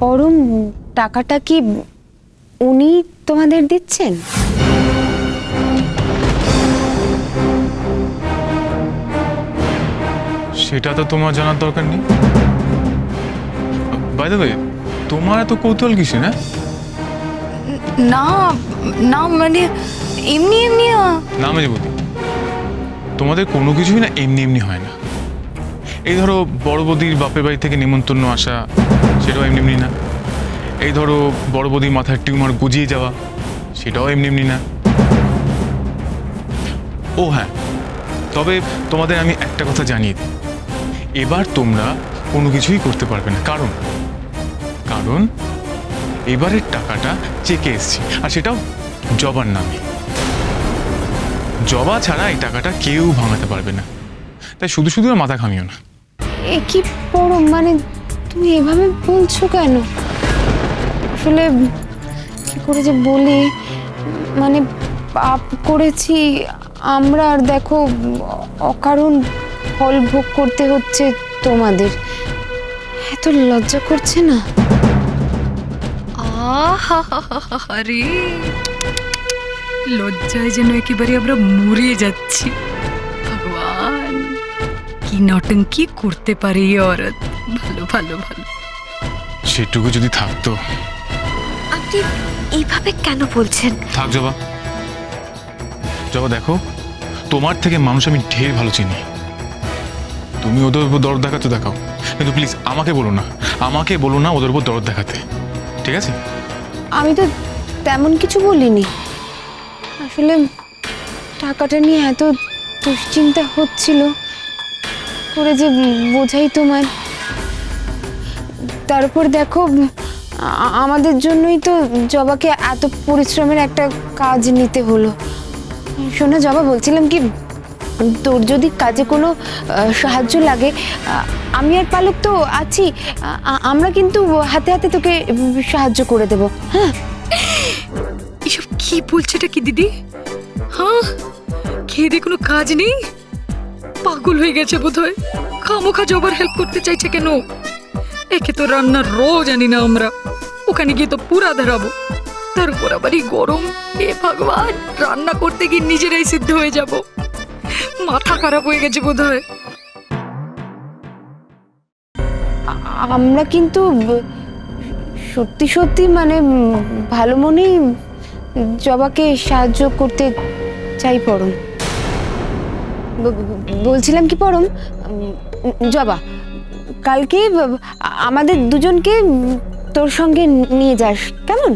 পরম টাকাটা কি উনি তোমাদের দিচ্ছেন? সেটা তো তোমার জানার দরকার নেই। বাই দ্য তোমার এত কৌতূহল কিসে না না না মানে এমনি এমনি না মেজবতী তোমাদের কোনো কিছুই না এমনি এমনি হয় না। এই ধরো বড় বৌদির বাপের বাড়ি থেকে নিমন্ত্রণ আসা, সেটাও এমনি এমনি না। এই ধরো বড় বৌদির মাথায় টিউমার গুজিয়ে যাওয়া, সেটাও এমনি এমনি না। ও হ্যাঁ তবে তোমাদের আমি একটা কথা জানিয়ে দিই। এবার তোমরা কোনো কিছুই করতে পারবে না। কারণ কারণ এবারের টাকাটা চেকে এসছে, আর সেটাও জবার নামে। জবা ছাড়া এই টাকাটা কেউ ভাঙাতে পারবে না। তাই শুধু শুধু মাথা ঘামিও না। এ কি পরম মানে তুমি এভাবে বলছো কেন? আসলে কি করে যে বলি মানে পাপ করেছি, আমরা আর দেখো, অকারণ ফল ভোগ করতে হচ্ছে তোমাদের। এত লজ্জা করছে না? আরে লজ্জায় যেন একেবারে আমরা মরে যাচ্ছি কি নটঙ্কি করতে পারে এই অরত? ভালো ভালো ভালো। সেটুকু যদি থাকতো। আপনি এইভাবে কেন বলছেন? থাক জবা। জবা দেখো তোমার থেকে মানুষ আমি ঢের ভালো চিনি। তুমি ওদের উপর দরদ দেখাতে দেখাও। কিন্তু প্লিজ আমাকে বলো না। আমাকে বলো না ওদের উপর দরদ দেখাতে। ঠিক আছে? আমি তো তেমন কিছু বলিনি। আসলে টাকাটা নিয়ে এত দুশ্চিন্তা হচ্ছিল। করে যে বোঝাই তোমার। তারপর দেখো আমাদের জন্যই তো জবাকে এত পরিশ্রমের একটা কাজ নিতে হলো। শোনা জবা, বলছিলাম কি, তোর যদি কাজে কোনো সাহায্য লাগে আমি আর পালক তো আছি আমরা কিন্তু হাতে হাতে তোকে সাহায্য করে দেব হ্যাঁ? এসব কি বলছে এটা কি, দিদি? হ্যাঁ? খেয়ে দিয়ে কোনো কাজ নেই? পাগল হয়ে গেছে বোধ হয় খামোখা জবার হেল্প করতে চাইছে কেন? একে তো রান্নার রো জানি না আমরা। ওখানে গিয়ে তো পুরা ধরাবো। তার উপর আবার এই গরম এ ভগবান, রান্না করতে গিয়ে নিজেরাই সিদ্ধ হয়ে যাব। মাথা খারাপ হয়ে গেছে বোধ হয় আমরা কিন্তু সত্যি সত্যি মানে ভালো মনেই জবাকে সাহায্য করতে চাই ব- বলছিলাম কি পরম? জবা কালকে আমাদের দুজনকে তোর সঙ্গে নিয়ে যাস কেমন?